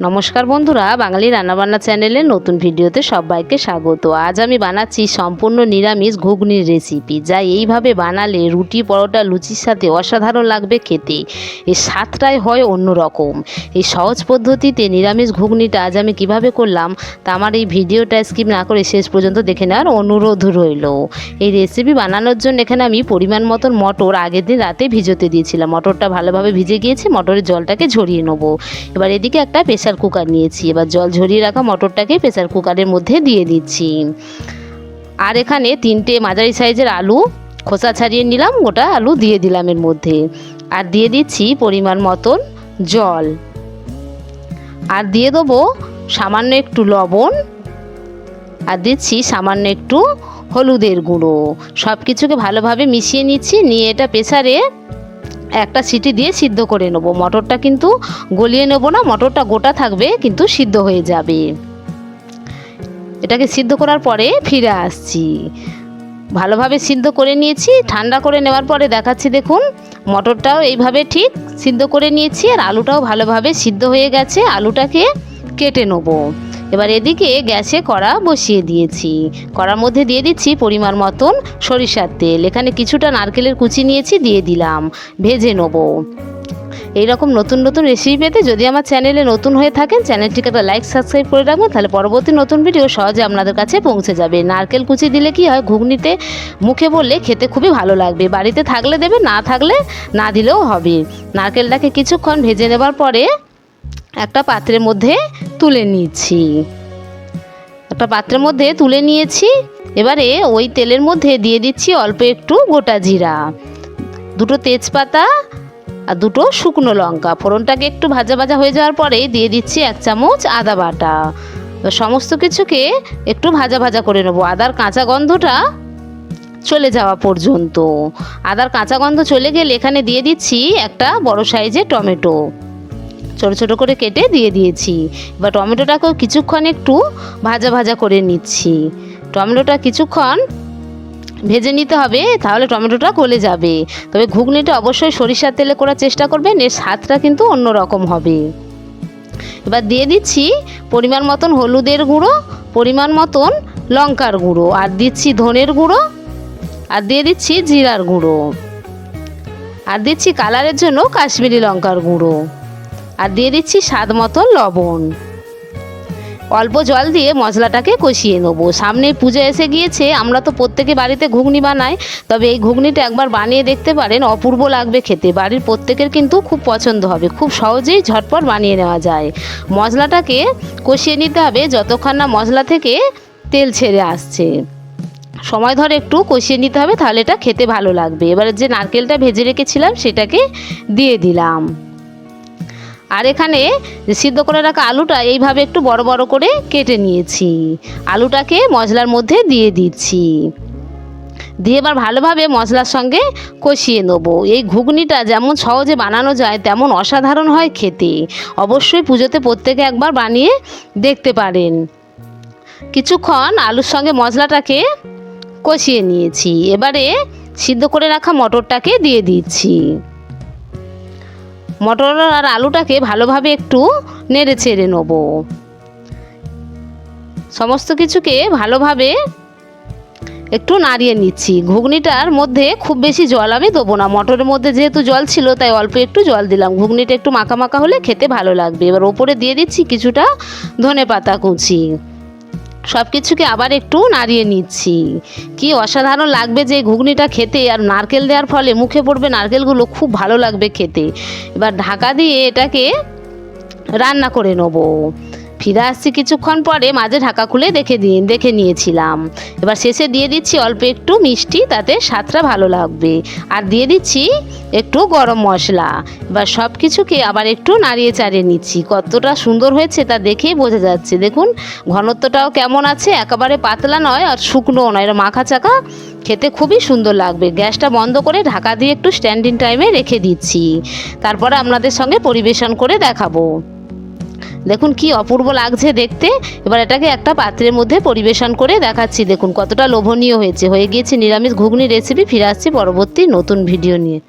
নমস্কার বন্ধুরা, বাঙালি রান্নাবান্না চ্যানেলে নতুন ভিডিওতে সবাইকে স্বাগত। আজ আমি বানাচ্ছি সম্পূর্ণ নিরামিষ ঘুগনির রেসিপি যা এইভাবে বানালে রুটি, পরোটা, লুচির সাথে অসাধারণ লাগবে খেতে। এর স্বাদটাই হয় অন্যরকম। এই সহজ পদ্ধতিতে নিরামিষ ঘুগনিটা আজ আমি কীভাবে করলাম, তা আমার এই ভিডিওটা স্কিপ না করে শেষ পর্যন্ত দেখে নেওয়ার অনুরোধ রইল। এই রেসিপি বানানোর জন্য এখানে আমি পরিমাণ মতন মটর আগের দিন রাতে ভিজোতে দিয়েছিলাম। মটরটা ভালোভাবে ভিজে গিয়েছে, মটরের জলটাকে ঝরিয়ে নেব। এবার এদিকে একটা প্রেসার কুকার নিয়েছি। এবার জল ঝরিয়ে রাখা মটরটাকে প্রেসার কুকারের মধ্যে দিয়ে দিচ্ছি। আর এখানে তিনটে মাঝারি সাইজের আলু, খোসা ছাড়িয়ে নিলাম, গোটা আলু দিয়ে দিলাম এর মধ্যে। আর দিয়ে দিচ্ছি পরিমাণ মতন জল। আর দিয়ে দেবো সামান্য একটু লবণ। আর দিচ্ছি সামান্য একটু হলুদের গুঁড়ো। সব কিছুকে ভালোভাবে মিশিয়ে নিচ্ছি, নিয়ে এটা প্রেসারে একটা সিটি দিয়ে সিদ্ধ করে নেব। মটরটা কিন্তু গলিয়ে নেব না, মটরটা গোটা থাকবে, কিন্তু সিদ্ধ হয়ে যাবে। এটাকে সিদ্ধ করার পরে ফিরে আসছি। ভালোভাবে সিদ্ধ করে নিয়েছি, ঠান্ডা করে নেওয়ার পরে দেখাচ্ছি, দেখুন, মটরটাও এইভাবে ঠিক সিদ্ধ করে নিয়েছি, আর আলুটাও ভালোভাবে সিদ্ধ হয়ে গেছে। আলুটাকে কেটে নেব। এবার এদিকে গ্যাসে কড়া বসিয়ে দিয়েছি। কড়ার মধ্যে দিয়ে দিচ্ছি পরিমাণ মতন সরিষার তেল। এখানে কিছুটা নারকেলের কুচি নিয়েছি, দিয়ে দিলাম। ভেজে নেব। এইরকম নতুন নতুন রেসিপি পেতে যদি আমার চ্যানেলে নতুন হয়ে থাকেন, চ্যানেলটিকে একটা লাইক সাবস্ক্রাইব করে রাখবেন, তাহলে পরবর্তী নতুন ভিডিও সহজে আপনাদের কাছে পৌঁছে যাবে। নারকেল কুচি দিলে কি হয়, ঘুগনিতে মুখে বললে খেতে খুবই ভালো লাগবে। বাড়িতে থাকলে দেবে, না থাকলে না দিলেও হবে। নারকেলটাকে কিছুক্ষণ ভেজে নেবার পরে একটা পাত্রের মধ্যে তুলে নিয়েছি। একটা পাত্রের মধ্যে তুলে নিয়েছি। এবারে ওই তেলের মধ্যে দিয়ে দিচ্ছি অল্প একটু গোটা জিরা। দুটো তেজপাতা আর দুটো শুকনো লঙ্কা। ফোড়নটাকে একটু ভাজা ভাজা হয়ে যাওয়ার পরে দিয়ে দিচ্ছি এক চামচ আদা বাটা। সমস্ত কিছুকে একটু ভাজা ভাজা করে নেব। আদার কাঁচা গন্ধটা চলে যাওয়া পর্যন্ত। আদার কাঁচা গন্ধ চলে গেলে এখানে দিয়ে দিচ্ছি একটা বড় সাইজের টমেটো। ছোটো ছোটো করে কেটে দিয়ে দিয়েছি। এবার টমেটোটাকেও কিছুক্ষণ একটু ভাজা ভাজা করে নিচ্ছি। টমেটোটা কিছুক্ষণ ভেজে নিতে হবে, তাহলে টমেটোটা গলে যাবে। তবে ঘুগনিটা অবশ্যই সরিষার তেলে করার চেষ্টা করবেন, এর স্বাদটা কিন্তু অন্যরকম হবে। এবার দিয়ে দিচ্ছি পরিমাণ মতন হলুদের গুঁড়ো, পরিমাণ মতন লঙ্কার গুঁড়ো, আর দিচ্ছি ধনের গুঁড়ো, আর দিয়ে দিচ্ছি জিরার গুঁড়ো। আর দিচ্ছি কালারের জন্য কাশ্মীরি লঙ্কার গুঁড়ো। আর দিয়ে দিচ্ছি স্বাদ মতো লবণ। অল্প জল দিয়ে মশলাটাকে কষিয়ে নেব। সামনে পুজো এসে গিয়েছে, আমরা তো প্রত্যেকে বাড়িতে ঘুগনি বানাই, তবে এই ঘুগনিটা একবার বানিয়ে দেখতে পারেন, অপূর্ব লাগবে খেতে। বাড়ির প্রত্যেকের কিন্তু খুব পছন্দ হবে, খুব সহজেই ঝটপট বানিয়ে নেওয়া যায়। মশলাটাকে কষিয়ে নিতে হবে যতক্ষণ না মশলা থেকে তেল ছেড়ে আসছে। সময় ধরে একটু কষিয়ে নিতে হবে, তাহলে এটা খেতে ভালো লাগবে। এবারে যে নারকেলটা ভেজে রেখেছিলাম, সেটাকে দিয়ে দিলাম। আর এখানে সিদ্ধ করে রাখা আলুটা এইভাবে একটু বড় বড় করে কেটে নিয়েছি। আলুটাকে মশলার মধ্যে দিয়ে দিচ্ছি। দিয়ে এবার ভালোভাবে মশলার সঙ্গে কষিয়ে নেব। এই ঘুগনিটা যেমন সহজে বানানো যায়, তেমন অসাধারণ হয় খেতে। অবশ্যই পুজোতে প্রত্যেকে একবার বানিয়ে দেখতে পারেন। কিছুক্ষণ আলুর সঙ্গে মশলাটাকে কষিয়ে নিয়েছি। এবারে সিদ্ধ করে রাখা মটরটাকে দিয়ে দিচ্ছি। মটর আর আলুটাকে ভালোভাবে একটু নেড়ে চেড়ে নেব। সমস্ত কিছুকে ভালোভাবে একটু নাড়িয়ে নিচ্ছি। ঘুগনিটার মধ্যে খুব বেশি জল আমি দেবো না। মটরের মধ্যে যেহেতু জল ছিল, তাই অল্প একটু জল দিলাম। ঘুগনিটা একটু মাখা মাখা হলে খেতে ভালো লাগবে। এবার ওপরে দিয়ে দিচ্ছি কিছুটা ধনে পাতা কুচি। সব কিছুকে আবার একটু নাড়িয়ে নিচ্ছি। কি অসাধারণ লাগবে যে ঘুগনিটা খেতে আর নারকেল দেওয়ার ফলে মুখে পড়বে নারকেলগুলো, খুব ভালো লাগবে খেতে। এবার ঢাকা দিয়ে এটাকে রান্না করে নেব। ফিরে আসছি কিছুক্ষণ পরে মাঝে ঢাকা খুলে দেখে দিয়ে, দেখে নিয়েছিলাম। এবার শেষে দিয়ে দিচ্ছি অল্প একটু মিষ্টি, তাতে স্বাদটা ভালো লাগবে। আর দিয়ে দিচ্ছি একটু গরম মশলা। এবার সব কিছুকে আবার একটু নাড়িয়ে চাড়িয়ে নিচ্ছি। কতটা সুন্দর হয়েছে তা দেখেই বোঝা যাচ্ছে। দেখুন, ঘনত্বটাও কেমন আছে, একেবারে পাতলা নয় আর শুকনো নয়। এটা মাখা চাকা খেতে খুবই সুন্দর লাগবে। গ্যাসটা বন্ধ করে ঢাকা দিয়ে একটু স্ট্যান্ডিং টাইমে রেখে দিচ্ছি। তারপরে আপনাদের সঙ্গে পরিবেশন করে দেখাবো। দেখুন কি অপূর্ব লাগছে দেখতে। এবার এটাকে একটা পাত্রের মধ্যে পরিবেশন করে দেখাচ্ছি। দেখুন কতটা লোভনীয় হয়েছে। হয়ে গিয়েছে নিরামিষ ঘুগনি রেসিপি ফিরে আসছি পরবর্তী নতুন ভিডিও নিয়ে।